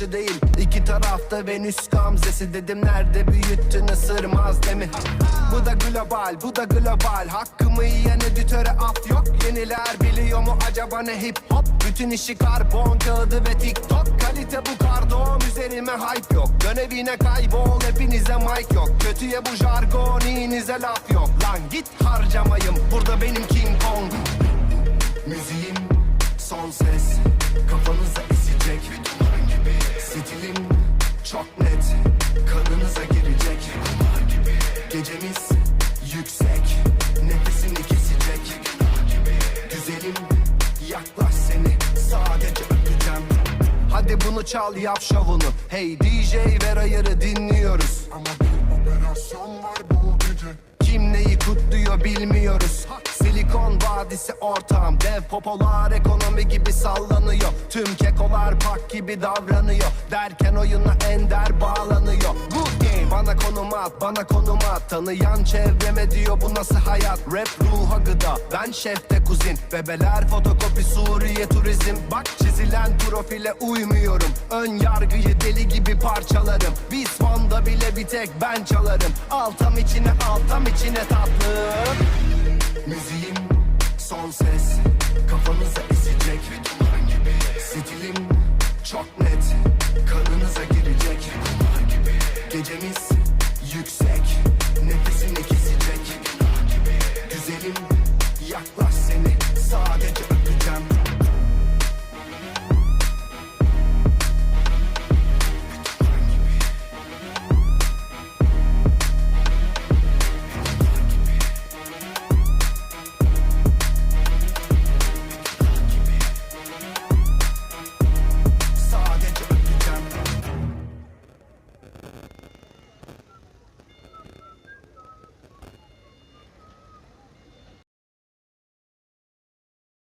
başı değil. İki tarafta Venüs gamzesi Dedim nerede büyüttün ısırmaz demi? Bu da global bu da global. Hakkımı yiyen editöre af yok. Yeniler biliyor mu acaba ne hip hop? Bütün işi karbon kağıdı ve tiktok. Kalite bu kardon üzerime hype yok. Dön kaybol hepinize mic yok. Kötüye bu jargon iyinize laf yok. Lan git harcamayım burada benim King Kong Sadece öpeceğim. Hadi bunu çal yap şovunu. Hey DJ ver ayarı dinliyoruz. Ama bir operasyon var bu gece. Kim neyi kutluyor bilmiyoruz. Silikon vadisi ortağım. Dev popolar ekonomi gibi sallanıyor. Tüm kekolar pak gibi davranıyor. Derken oyuna ender bana konum at bana konum at. Tanıyan çevreme diyor bu nasıl hayat? Rap ruha gıda ben şefte kuzin. Bebeler fotokopi Suriye turizm. Bak çizilen profile uymuyorum. Ön yargıyı deli gibi parçalarım. Bir sonda bile bir tek ben çalarım. Altam içine altam içine tatlım sadece.